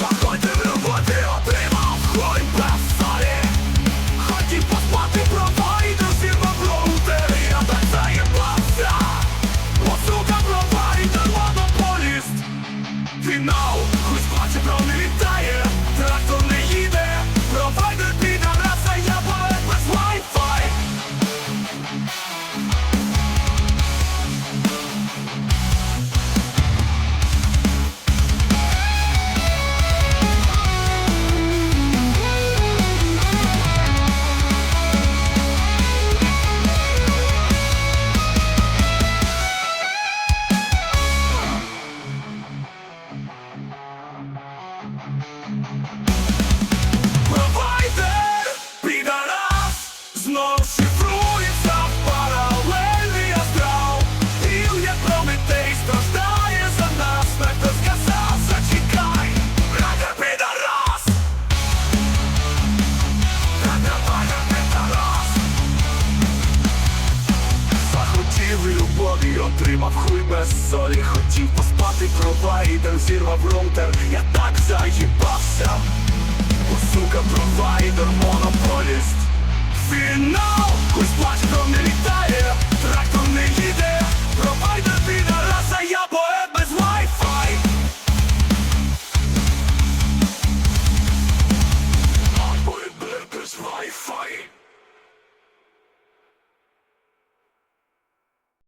Vai. голові отримав хуй без солі Хотів поспати провайдер, зірвав румтер Я так заїбався. Бо сука провайдер монополіст. Фінал! Хуй плачком не літає, трактор не їде, провайдер підараса, я поет без Wi-Fi Я поет без Wi-Fi